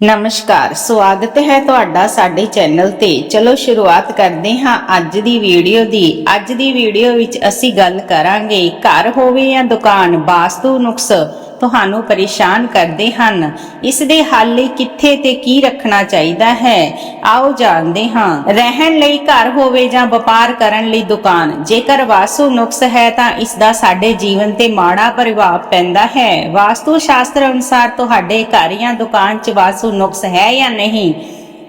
ਨਮਸਕਾਰ, ਸਵਾਗਤ ਹੈ ਤੁਹਾਡਾ ਸਾਡੇ ਚੈਨਲ ਤੇ। ਚਲੋ ਸ਼ੁਰੂਆਤ ਕਰਦੇ ਹਾਂ ਅੱਜ ਦੀ ਵੀਡੀਓ ਦੀ। ਅੱਜ ਦੀ ਵੀਡੀਓ ਵਿੱਚ ਅਸੀਂ ਗੱਲ ਕਰਾਂਗੇ, ਘਰ ਹੋਵੇ ਜਾਂ ਦੁਕਾਨ, ਵਾਸਤੂ ਨੁਕਸ। ਤੁਹਾਨੂੰ ਪਰੇਸ਼ਾਨ ਕਰਦੇ ਹਨ। ਇਸ ਦੇ ਹੱਲ ਲਈ ਕਿੱਥੇ ਤੇ ਕੀ ਰੱਖਣਾ ਚਾਹੀਦਾ ਹੈ? ਆਓ ਜਾਣਦੇ ਹਾਂ। ਰਹਿਣ ਲਈ ਘਰ ਹੋਵੇ ਜਾਂ ਵਪਾਰ ਕਰਨ ਲਈ ਦੁਕਾਨ। ਜੇਕਰ ਵਾਸਤੂ ਨੁਕਸ ਹੈ ਤਾਂ ਇਸ ਦਾ ਸਾਡੇ ਜੀਵਨ ਤੇ ਮਾੜਾ ਪ੍ਰਭਾਵ ਪੈਂਦਾ ਹੈ। ਵਾਸਤੂ ਸ਼ਾਸਤਰ ਅਨੁਸਾਰ ਤੁਹਾਡੇ ਘਰ ਜਾਂ ਦੁਕਾਨ 'ਚ ਵਾਸਤੂ ਨੁਕਸ ਹੈ ਜਾਂ ਨਹੀਂ?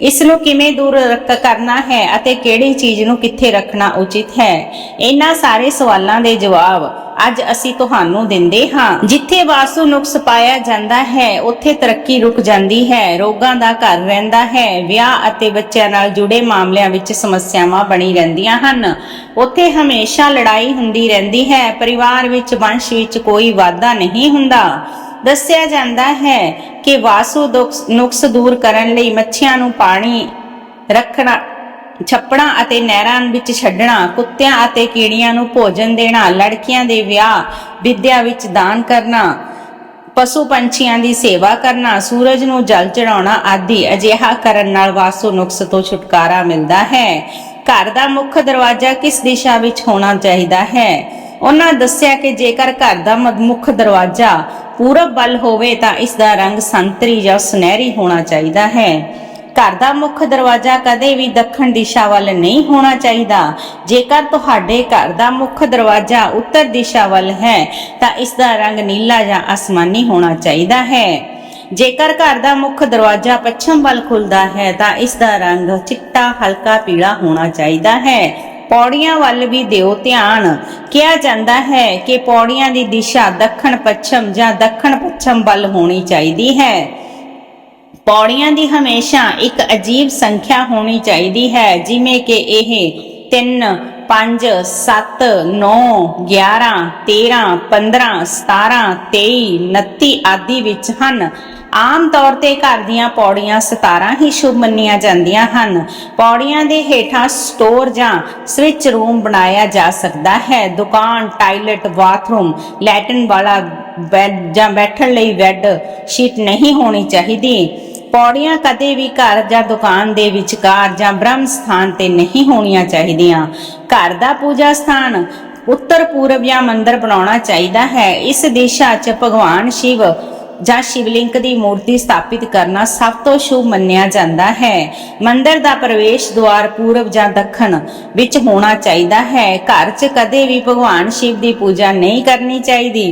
ਇਸ ਨੂੰ ਕਿਵੇਂ ਦੂਰ ਕਰਨਾ ਹੈ ਅਤੇ ਕਿਹੜੀ ਚੀਜ਼ ਨੂੰ ਕਿੱਥੇ ਰੱਖਣਾ ਉਚਿਤ ਹੈ? ਇਹਨਾਂ ਸਾਰੇ ਸਵਾਲਾਂ ਦੇ ਜਵਾਬ ਅੱਜ ਅਸੀਂ ਤੁਹਾਨੂੰ ਦਿੰਦੇ ਹਾਂ। ਜਿੱਥੇ ਵਾਸੂ ਨੁਕਸ ਪਾਇਆ ਜਾਂਦਾ ਹੈ, ਉੱਥੇ ਤਰੱਕੀ ਰੁਕ ਜਾਂਦੀ ਹੈ। ਰੋਗਾਂ ਦਾ ਘਰ ਰਹਿੰਦਾ ਹੈ। ਵਿਆਹ ਅਤੇ ਬੱਚਿਆਂ ਨਾਲ ਜੁੜੇ ਮਾਮਲਿਆਂ ਵਿੱਚ ਸਮੱਸਿਆਵਾਂ ਬਣੀ ਰਹਿੰਦੀਆਂ ਹਨ। ਉੱਥੇ ਹਮੇਸ਼ਾ ਲੜਾਈ ਹੁੰਦੀ ਰਹਿੰਦੀ ਹੈ। ਪਰਿਵਾਰ ਵਿੱਚ, ਵੰਸ਼ ਵਿੱਚ ਕੋਈ ਵਾਧਾ ਨਹੀਂ ਹੁੰਦਾ। ਦੱਸਿਆ ਜਾਂਦਾ ਹੈ ਕਿ ਵਾਸੂ ਨੁਕਸ ਦੂਰ ਕਰਨ ਲਈ ਮੱਛੀਆਂ ਨੂੰ ਪਾਣੀ ਰੱਖਣਾ, ਛੱਪੜਾਂ ਅਤੇ ਨਹਿਰਾਂ ਵਿੱਚ ਛੱਡਣਾ, ਕੁੱਤਿਆਂ ਅਤੇ ਕੀੜੀਆਂ ਨੂੰ ਭੋਜਨ ਦੇਣਾ, ਲੜਕੀਆਂ ਦੇ ਵਿਆਹ, ਵਿਦਿਆ ਵਿੱਚ ਦਾਨ ਕਰਨਾ, ਪਸ਼ੂ ਪੰਛੀਆਂ ਦੀ ਸੇਵਾ ਕਰਨਾ, ਸੂਰਜ ਨੂੰ ਜਲ ਚੜਾਉਣਾ ਆਦਿ ਅਜਿਹਾ ਕਰਨ ਨਾਲ ਵਾਸੂ ਨੁਕਸ ਤੋਂ ਛੁਟਕਾਰਾ ਮਿਲਦਾ ਹੈ। ਘਰ ਦਾ ਮੁੱਖ ਦਰਵਾਜ਼ਾ ਕਿਸ ਦਿਸ਼ਾ ਵਿੱਚ ਹੋਣਾ ਚਾਹੀਦਾ ਹੈ? ਉਹਨਾਂ ਦੱਸਿਆ ਕਿ ਜੇਕਰ ਘਰ ਦਾ ਮੁੱਖ ਦਰਵਾਜ਼ਾ ਪੂਰਬ ਵੱਲ ਹੋਵੇ ਤਾਂ ਇਸ ਦਾ ਰੰਗ ਸੰਤਰੀ ਜਾਂ ਸੁਨਹਿਰੀ ਹੋਣਾ ਚਾਹੀਦਾ ਹੈ। ਘਰ ਦਾ ਮੁੱਖ ਦਰਵਾਜ਼ਾ ਕਦੇ ਵੀ ਦੱਖਣ ਦਿਸ਼ਾ ਵੱਲ ਨਹੀਂ ਹੋਣਾ ਚਾਹੀਦਾ। ਜੇਕਰ ਤੁਹਾਡੇ ਘਰ ਦਾ ਮੁੱਖ ਦਰਵਾਜ਼ਾ ਉੱਤਰ ਦਿਸ਼ਾ ਵੱਲ ਹੈ, ਤਾਂ ਇਸ ਦਾ ਰੰਗ ਨੀਲਾ ਜਾਂ ਆਸਮਾਨੀ ਹੋਣਾ ਚਾਹੀਦਾ ਹੈ। ਜੇਕਰ ਘਰ ਦਾ ਮੁੱਖ ਦਰਵਾਜ਼ਾ ਪੱਛਮ ਵੱਲ ਖੁੱਲਦਾ ਹੈ, ਤਾਂ ਇਸ ਦਾ ਰੰਗ ਚਿੱਟਾ, ਹਲਕਾ, ਪੀਲਾ ਹੋਣਾ ਚਾਹੀਦਾ ਹੈ। ਪੌੜੀਆਂ ਵੱਲ ਵੀ ਦਿਓ ਧਿਆਨ। ਕਿਹਾ ਜਾਂਦਾ ਹੈ ਕਿ ਪੌੜੀਆਂ ਦੀ ਦਿਸ਼ਾ ਦੱਖਣ ਪੱਛਮ ਜਾਂ ਦੱਖਣ ਪੱਛਮ ਵੱਲ ਹੋਣੀ ਚਾਹੀਦੀ ਹੈ। ਪੌੜੀਆਂ ਦੀ ਹਮੇਸ਼ਾ ਇੱਕ ਅਜੀਬ ਸੰਖਿਆ ਹੋਣੀ ਚਾਹੀਦੀ ਹੈ, ਜਿਵੇਂ ਕਿ ਇਹ 3 5 7 9 11 13 15 17 23 29 ਆਦਿ ਵਿੱਚ ਹਨ। ਆਮ ਤੌਰ ਤੇ ਘਰ ਦੀਆਂ ਪੌੜੀਆਂ 17 ਹੀ ਸ਼ੁਭ ਮੰਨੀਆਂ ਜਾਂਦੀਆਂ ਹਨ। ਪੌੜੀਆਂ ਦੇ ਹੇਠਾਂ ਸਟੋਰ ਜਾਂ ਸਵਿਚ ਰੂਮ ਬਣਾਇਆ ਜਾ ਸਕਦਾ ਹੈ। ਦੁਕਾਨ, ਟਾਇਲਟ, ਬਾਥਰੂਮ, ਲੈਟਰਨ ਵਾਲਾ ਬੈੱਡ ਜਾਂ ਬੈਠਣ ਲਈ ਬੈੱਡ ਸ਼ੀਟ ਨਹੀਂ ਹੋਣੀ ਚਾਹੀਦੀ। ਪੌੜੀਆਂ ਕਦੇ ਵੀ ਘਰ ਜਾਂ ਦੁਕਾਨ ਦੇ ਵਿਚਕਾਰ ਜਾਂ ਬ੍ਰਹਮ ਸਥਾਨ ਤੇ ਨਹੀਂ ਹੋਣੀਆਂ ਚਾਹੀਦੀਆਂ। ਘਰ ਦਾ ਪੂਜਾ ਸਥਾਨ ਉੱਤਰ ਪੂਰਬ ਜਾਂ ਮੰਦਰ ਬਣਾਉਣਾ ਚਾਹੀਦਾ ਹੈ। ਇਸ ਦਿਸ਼ਾ 'ਚ ਭਗਵਾਨ ਸ਼ਿਵ ਜਾਂ ਸ਼ਿਵਲਿੰਗ ਦੀ ਮੂਰਤੀ ਸਥਾਪਿਤ ਕਰਨਾ ਸਭ ਤੋਂ ਸ਼ੁਭ ਮੰਨਿਆ ਜਾਂਦਾ ਹੈ। ਮੰਦਰ ਦਾ ਪ੍ਰਵੇਸ਼ ਦੁਆਰ ਪੂਰਬ ਜਾਂ ਦੱਖਣ ਵਿੱਚ ਹੋਣਾ ਚਾਹੀਦਾ ਹੈ। ਘਰ 'ਚ ਕਦੇ ਵੀ ਭਗਵਾਨ ਸ਼ਿਵ ਦੀ ਪੂਜਾ ਨਹੀਂ ਕਰਨੀ ਚਾਹੀਦੀ।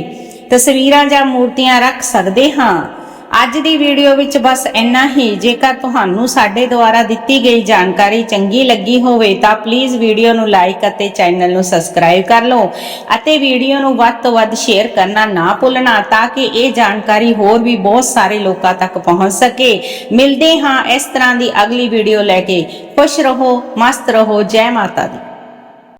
ਤਸਵੀਰਾਂ ਜਾਂ ਮੂਰਤੀਆਂ ਰੱਖ ਸਕਦੇ ਹਾਂ। ਅੱਜ ਦੀ ਵੀਡੀਓ ਵਿੱਚ ਬਸ ਇੰਨਾ ਹੀ। ਜੇਕਰ ਤੁਹਾਨੂੰ ਸਾਡੇ ਦੁਆਰਾ ਦਿੱਤੀ ਗਈ ਜਾਣਕਾਰੀ ਚੰਗੀ ਲੱਗੀ ਹੋਵੇ ਤਾਂ ਪਲੀਜ਼ ਵੀਡੀਓ ਨੂੰ ਲਾਈਕ ਅਤੇ ਚੈਨਲ ਨੂੰ ਸਬਸਕ੍ਰਾਈਬ ਕਰ ਲਓ ਅਤੇ ਵੀਡੀਓ ਨੂੰ ਵੱਧ ਤੋਂ ਵੱਧ ਸ਼ੇਅਰ ਕਰਨਾ ਨਾ ਭੁੱਲਣਾ ਤਾਂ ਕਿ ਇਹ ਜਾਣਕਾਰੀ ਹੋਰ ਵੀ ਬਹੁਤ ਸਾਰੇ ਲੋਕਾਂ ਤੱਕ ਪਹੁੰਚ ਸਕੇ। ਮਿਲਦੇ ਹਾਂ ਇਸ ਤਰ੍ਹਾਂ ਦੀ ਅਗਲੀ ਵੀਡੀਓ ਲੈ ਕੇ। ਖੁਸ਼ ਰਹੋ, ਮਸਤ ਰਹੋ। ਜੈ ਮਾਤਾ ਦੀ।